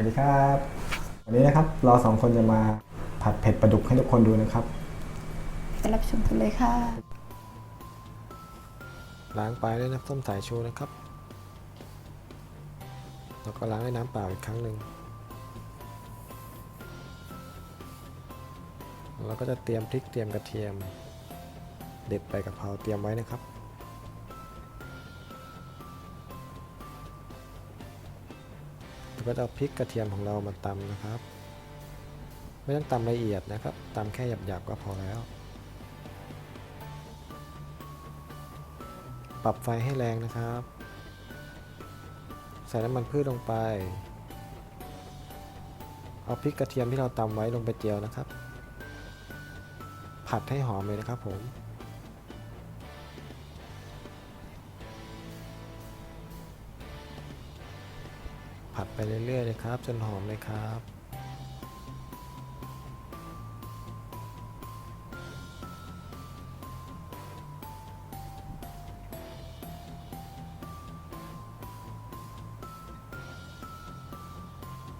วัสดีครับ วันนี้นะครับเราสองคนจะมาผัดเผ็ดปลาดุกให้ทุกคนดูนะครับไปรับชมกันเลยค่ะ ล้างปลายด้วยน้ำส้มสายชูนะครับ แล้วก็ล้างด้วยน้ำเปล่าอีกครั้งหนึ่ง แล้วก็จะเตรียมพริกเตรียมกระเทียม เด็ดใบกะเพราเตรียมไว้นะครับ แล้วก็จะเอาพริกกระเทียมของเรามาตำนะครับ ไม่ต้องตำละเอียดนะครับตำแค่หยาบๆก็พอแล้ว ปรับไฟให้แรงนะครับ ใส่น้ำมันพืชลงไป เอาพริกกระเทียมที่เราตำไว้ลงไปเจียวนะครับ ผัดให้หอมเลยนะครับผม ผัดไปเรื่อยๆเลยครับ จนหอมเลยครับ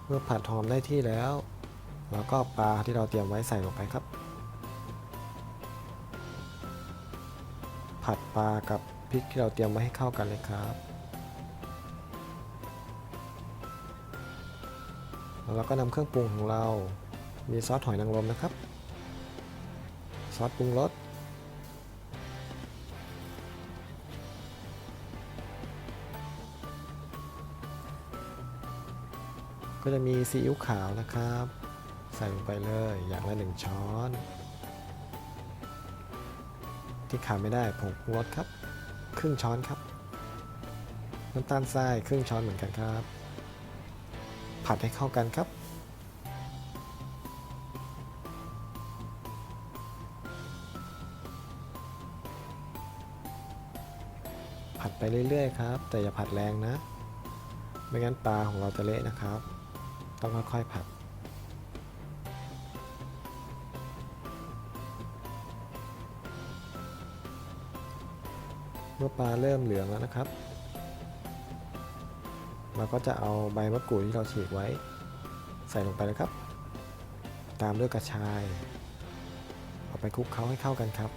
เมื่อผัดหอมได้ที่แล้ว แล้วก็ปลาที่เราเตรียมไว้ใส่ลงไปครับ ผัดปลากับพริกที่เราเตรียมไว้ให้เข้ากันเลยครับ แล้วเราก็นำเครื่องปรุงของเรา มีซอสหอยนางรมนะครับ ซอสปรุงรส ก็จะมีซีอิ๊วขาวนะครับ ใส่ลงไปเลยอย่างละหนึ่งช้อน ที่ขาดไม่ได้ผงปรุงรสครับ ครึ่งช้อนครับ น้ำตาลทรายครึ่งช้อนเหมือนกันครับ ผัดให้เข้ากันครับ ผัดไปเรื่อยๆครับ แต่อย่าผัดแรงนะ ไม่งั้นปลาของเราจะเละนะครับ ต้องค่อยๆผัดเมื่อปลาเริ่มเหลืองแล้วนะครับ เราก็จะเอาใบมะกรูดที่เราฉีกไว้ ใส่ลงไปนะครับ ตามด้วยกระชาย เอาไปคลุกเคล้าให้เข้ากันครับ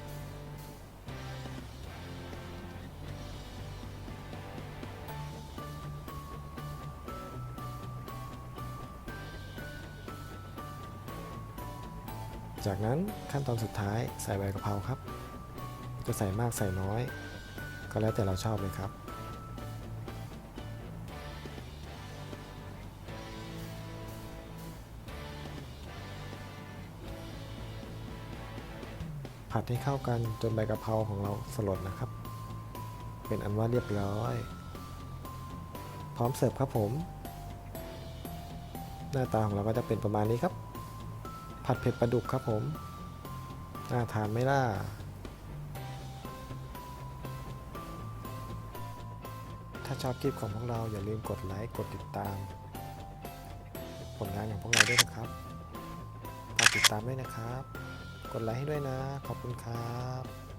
จากนั้นขั้นตอนสุดท้ายใส่ใบกะเพราครับ จะใส่มากใส่น้อย ก็แล้วแต่เราชอบเลยครับ ผัดให้เข้ากันจนใบกะเพราของเราสลดนะครับ เป็นอันว่าเรียบร้อย พร้อมเสิร์ฟครับผม หน้าตาของเราก็จะเป็นประมาณนี้ครับ ผัดเผ็ดปลาดุกครับผมน่าทานไหมล่ะถ้าชอบคลิปของพวกเราอย่าลืมกดไลค์กดติดตาม ผลงานของพวกเราด้วยนะครับฝากติดตามด้วยนะครับ กดไลค์ให้ด้วยนะ ขอบคุณครับ